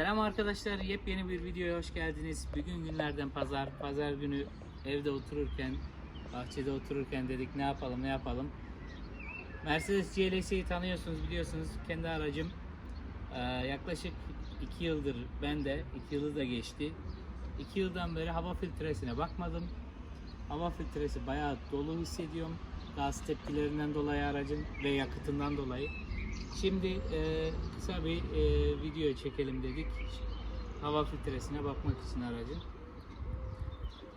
Selam arkadaşlar, yepyeni bir videoya hoş geldiniz. Bugün günlerden pazar, pazar günü evde otururken, bahçede otururken dedik ne yapalım ne yapalım. Mercedes GLS'yi tanıyorsunuz biliyorsunuz kendi aracım. Ee, yaklaşık 2 yıldır ben de 2 yılı da geçti. 2 yıldan beri hava filtresine bakmadım. Hava filtresi bayağı dolu hissediyorum. Gaz tepkilerinden dolayı aracın ve yakıtından dolayı. Şimdi e, kısa bir e, video çekelim dedik. Hava filtresine bakmak için aracın.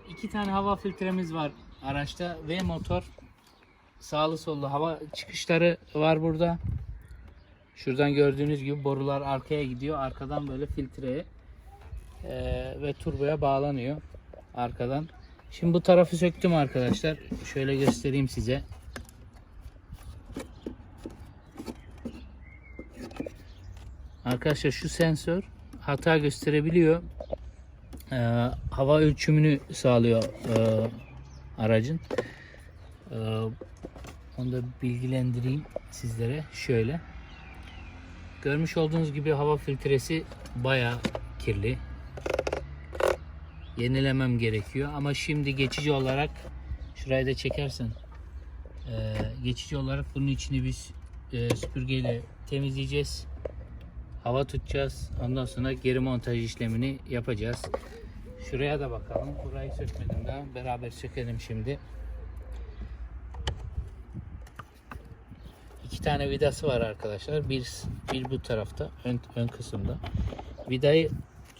İki tane hava filtremiz var araçta ve motor. Sağlı sollu hava çıkışları var burada. Şuradan gördüğünüz gibi borular arkaya gidiyor. Arkadan böyle filtreye e, ve turboya bağlanıyor. Arkadan. Şimdi bu tarafı söktüm arkadaşlar. Şöyle göstereyim size. Arkadaşlar şu sensör hata gösterebiliyor. Ee, hava ölçümünü sağlıyor e, aracın. Ee, onu da bilgilendireyim sizlere. Şöyle. Görmüş olduğunuz gibi hava filtresi baya kirli. Yenilemem gerekiyor ama şimdi geçici olarak şurayı da çekersen e, geçici olarak bunun içini biz e, süpürgeyle temizleyeceğiz hava tutacağız. Ondan sonra geri montaj işlemini yapacağız. Şuraya da bakalım. Burayı sökmedim daha. Beraber sökelim şimdi. İki tane vidası var arkadaşlar. Bir, bir bu tarafta, ön, ön kısımda. Vidayı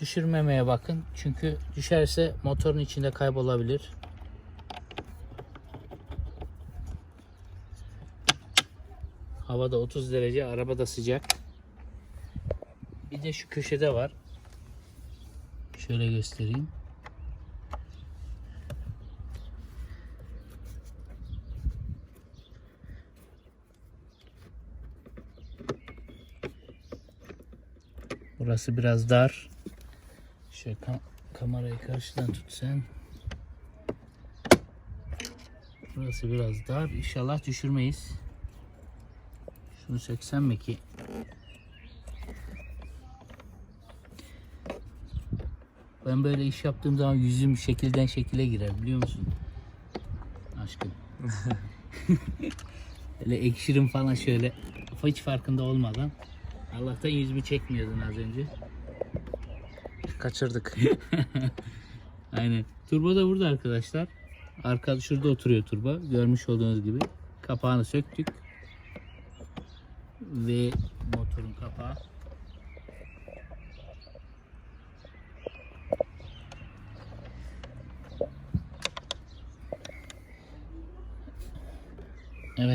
düşürmemeye bakın. Çünkü düşerse motorun içinde kaybolabilir. Havada 30 derece, arabada sıcak. De şu köşede var. Şöyle göstereyim. Burası biraz dar. Şöyle kam- kamerayı karşıdan tut sen. Burası biraz dar. İnşallah düşürmeyiz. Şunu söksem mi ki? Ben böyle iş yaptığım zaman yüzüm şekilden şekile girer biliyor musun? Aşkım. Böyle ekşirim falan şöyle hiç farkında olmadan. Allah'tan yüzümü çekmiyordun az önce. Kaçırdık. Aynen. Turbo da burada arkadaşlar. Arka şurada oturuyor turbo. Görmüş olduğunuz gibi. Kapağını söktük. Ve motorun kapağı.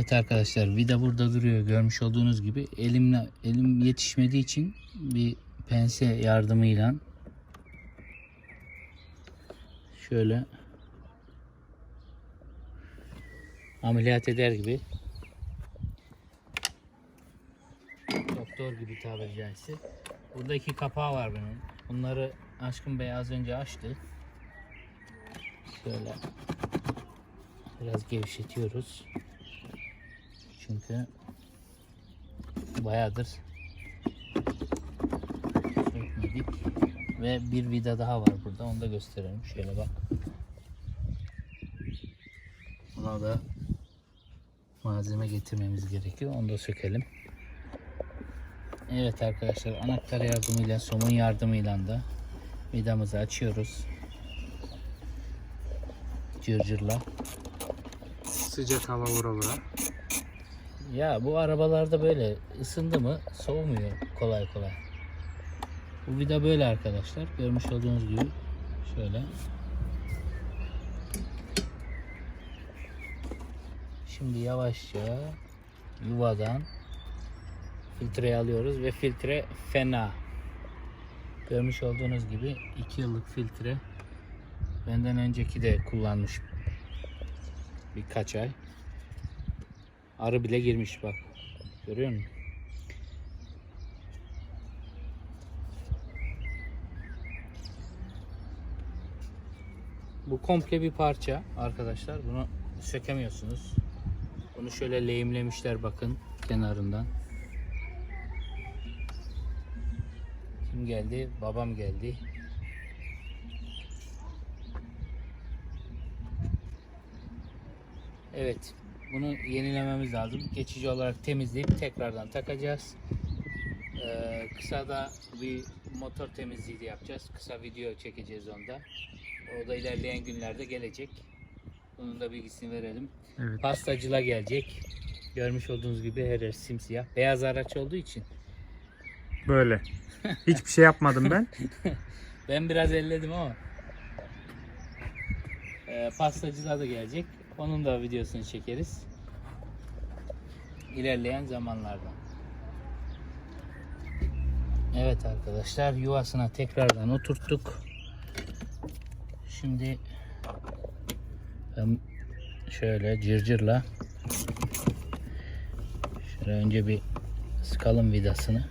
Evet arkadaşlar vida burada duruyor. Görmüş olduğunuz gibi elimle elim yetişmediği için bir pense yardımıyla şöyle ameliyat eder gibi doktor gibi tabiri caizse. Burada iki kapağı var benim. Bunları aşkım bey az önce açtı. Şöyle biraz gevşetiyoruz çünkü bayağıdır sökmedik ve bir vida daha var burada onu da gösterelim. Şöyle bak. Buna da malzeme getirmemiz gerekiyor onu da sökelim. Evet arkadaşlar anahtar yardımıyla somun yardımıyla da vidamızı açıyoruz. Cırcırla. Sıcak hava vura vura. Ya bu arabalarda böyle ısındı mı soğumuyor kolay kolay. Bu vida böyle arkadaşlar. Görmüş olduğunuz gibi şöyle. Şimdi yavaşça yuvadan filtreyi alıyoruz ve filtre fena. Görmüş olduğunuz gibi 2 yıllık filtre. Benden önceki de kullanmış birkaç ay. Arı bile girmiş bak. Görüyor musun? Bu komple bir parça arkadaşlar. Bunu sökemiyorsunuz. Bunu şöyle lehimlemişler bakın kenarından. Kim geldi? Babam geldi. Evet. Bunu yenilememiz lazım. Geçici olarak temizleyip tekrardan takacağız. Ee, kısa da bir motor temizliği de yapacağız. Kısa video çekeceğiz onda. O da ilerleyen günlerde gelecek. Bunun da bilgisini verelim. Evet. Pastacıla gelecek. Görmüş olduğunuz gibi her yer simsiyah. Beyaz araç olduğu için. Böyle. Hiçbir şey yapmadım ben. Ben biraz elledim ama. Ee, pastacılar da gelecek. Onun da videosunu çekeriz. İlerleyen zamanlarda. Evet arkadaşlar yuvasına tekrardan oturttuk. Şimdi ben şöyle cırcırla şöyle önce bir sıkalım vidasını.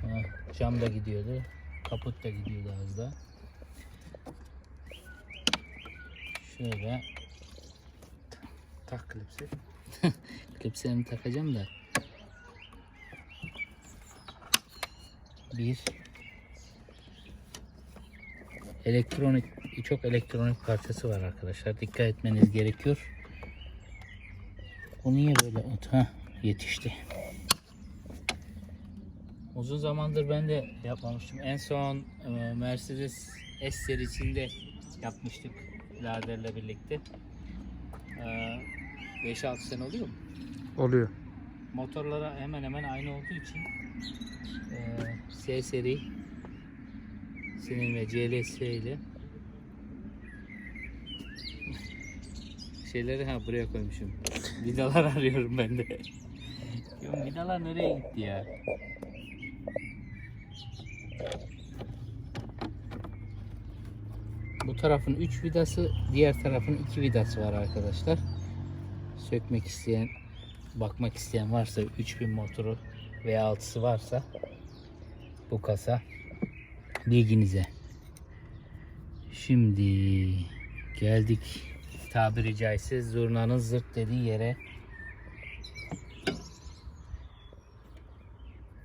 Ha, cam da gidiyordu. Kaput da gidiyordu az da. Şöyle Tak klipsi. klipslerimi takacağım da. Bir elektronik çok elektronik parçası var arkadaşlar. Dikkat etmeniz gerekiyor. Bu niye böyle ot ha yetişti. Uzun zamandır ben de yapmamıştım. En son e, Mercedes S serisinde yapmıştık biraderle birlikte. E, 5-6 sene oluyor mu? Oluyor. Motorlara hemen hemen aynı olduğu için e, S seri senin ve CLS ile şeyleri ha buraya koymuşum. Vidalar arıyorum ben de. Vidalar nereye gitti ya? Bu tarafın 3 vidası, diğer tarafın 2 vidası var arkadaşlar. Sökmek isteyen, bakmak isteyen varsa 3000 motoru veya altısı varsa bu kasa bilginize. Şimdi geldik tabiri caizse zurnanın zırt dediği yere.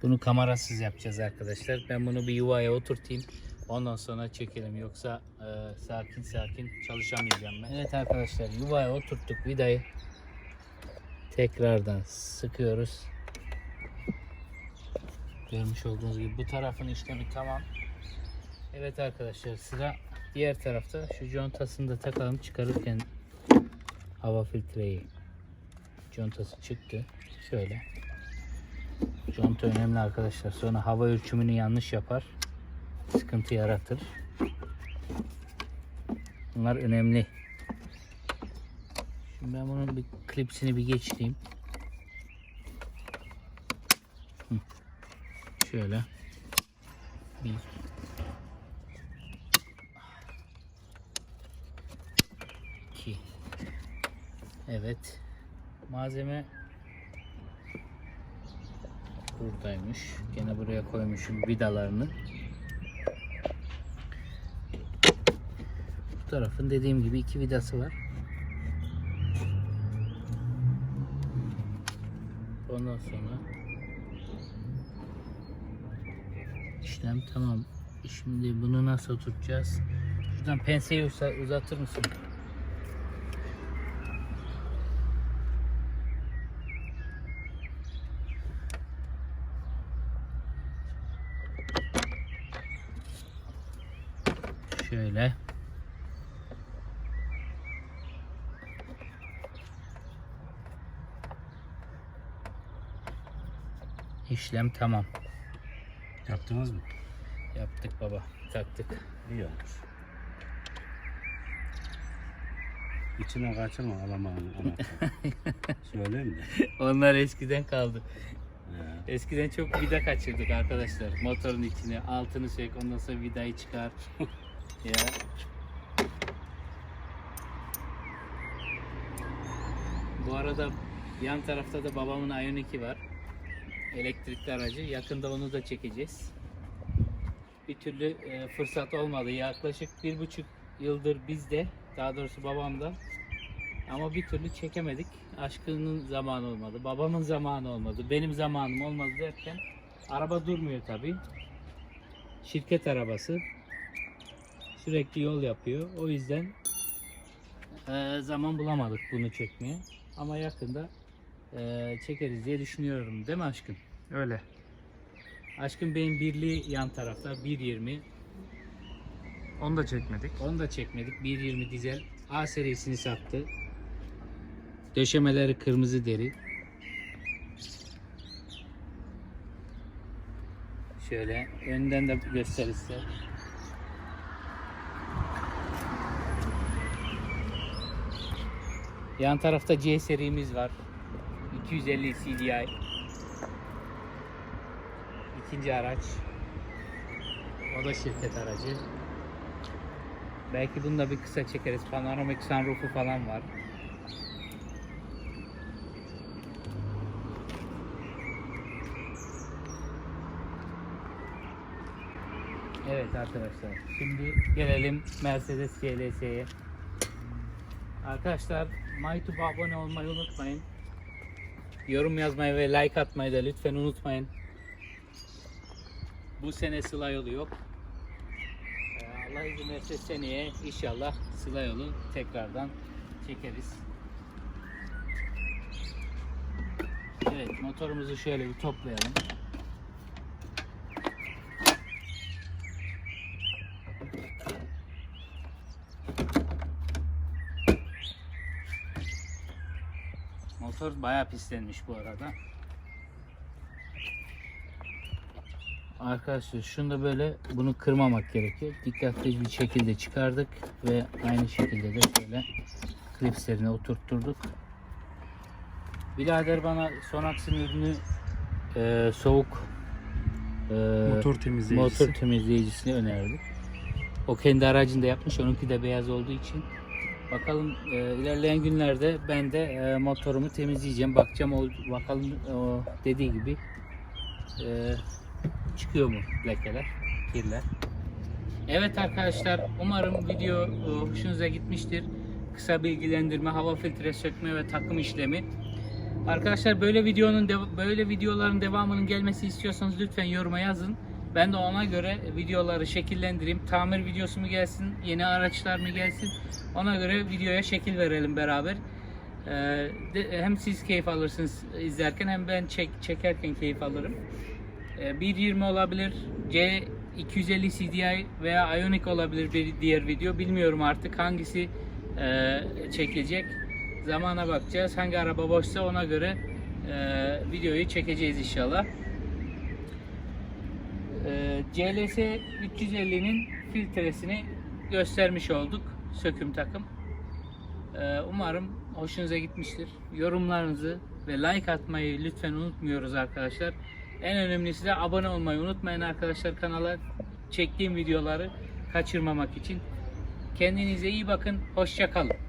Bunu kamerasız yapacağız arkadaşlar. Ben bunu bir yuvaya oturtayım. Ondan sonra çekelim. Yoksa e, sakin sakin çalışamayacağım ben. Evet arkadaşlar yuvaya oturttuk vidayı. Tekrardan sıkıyoruz. Görmüş olduğunuz gibi bu tarafın işlemi tamam. Evet arkadaşlar sıra diğer tarafta. Şu contasını da takalım çıkarırken hava filtreyi contası çıktı. Şöyle. Conta önemli arkadaşlar. Sonra hava ölçümünü yanlış yapar. Sıkıntı yaratır. Bunlar önemli. Şimdi ben bunun bir klipsini bir geçireyim. Şöyle. Bir. İki. Evet. Malzeme buradaymış. Gene buraya koymuşum vidalarını. Tarafın dediğim gibi iki vidası var. Ondan sonra işlem tamam. Şimdi bunu nasıl oturtacağız? Şuradan penseyi uza- uzatır mısın? Şöyle. İşlem tamam. Yaptınız mı? Yaptık baba. Taktık. İyi olmuş. İçine kaçırma alamayın anahtarı. Söyleyeyim de. Onlar eskiden kaldı. Ya. Eskiden çok vida kaçırdık arkadaşlar. Motorun içine altını sök ondan sonra vidayı çıkar. ya. Bu arada yan tarafta da babamın Ioniq'i var. Elektrikli aracı. Yakında onu da çekeceğiz. Bir türlü e, fırsat olmadı. Yaklaşık bir buçuk yıldır bizde, daha doğrusu babamda Ama bir türlü çekemedik. Aşkının zamanı olmadı, babamın zamanı olmadı, benim zamanım olmadı derken araba durmuyor tabi. Şirket arabası. Sürekli yol yapıyor. O yüzden eee, zaman bulamadık bunu çekmeye. Ama yakında eee, çekeriz diye düşünüyorum. Değil mi aşkım? Öyle. Aşkım benim birliği yan tarafta 1.20. Onu da çekmedik. Onu da çekmedik. 1.20 dizel A serisini sattı. Döşemeleri kırmızı deri. Şöyle önden de gösterirse. Yan tarafta C serimiz var. 250 CDI. İkinci araç. O da şirket aracı. Belki bunu da bir kısa çekeriz. Panoramik sunroofu falan var. Evet arkadaşlar. Şimdi gelelim Mercedes CLS'ye. Arkadaşlar MyTube abone olmayı unutmayın. Yorum yazmayı ve like atmayı da lütfen unutmayın. Bu sene Sıla yolu yok. Ee, Allah izin verirse seneye inşallah Sıla yolu tekrardan çekeriz. Evet motorumuzu şöyle bir toplayalım. Motor bayağı pislenmiş bu arada. Arkadaşlar şunu da böyle bunu kırmamak gerekiyor. Dikkatli bir şekilde çıkardık ve aynı şekilde de şöyle klipslerine oturtturduk. Birader bana Sonax'ın ürünü e, soğuk e, Motor temizleyicisi. motor temizleyicisini önerdi. O kendi aracında yapmış. Onunki de beyaz olduğu için. Bakalım e, ilerleyen günlerde ben de e, motorumu temizleyeceğim. Bakacağım o bakalım o dediği gibi e, çıkıyor mu lekeler, kirler. Evet arkadaşlar umarım video e, hoşunuza gitmiştir. Kısa bilgilendirme, hava filtre sökme ve takım işlemi. Arkadaşlar böyle videonun böyle videoların devamının gelmesi istiyorsanız lütfen yoruma yazın. Ben de ona göre videoları şekillendireyim. Tamir videosu mu gelsin, yeni araçlar mı gelsin? Ona göre videoya şekil verelim beraber. Ee, hem siz keyif alırsınız izlerken hem ben çek çekerken keyif alırım. Ee, 1.20 olabilir, C 250 CDI veya Ioniq olabilir bir diğer video. Bilmiyorum artık hangisi e, çekilecek. Zamana bakacağız. Hangi araba boşsa ona göre e, videoyu çekeceğiz inşallah. E, CLS 350'nin filtresini göstermiş olduk. Söküm takım. E, umarım hoşunuza gitmiştir. Yorumlarınızı ve like atmayı lütfen unutmuyoruz arkadaşlar. En önemlisi de abone olmayı unutmayın arkadaşlar kanala çektiğim videoları kaçırmamak için. Kendinize iyi bakın. Hoşça kalın.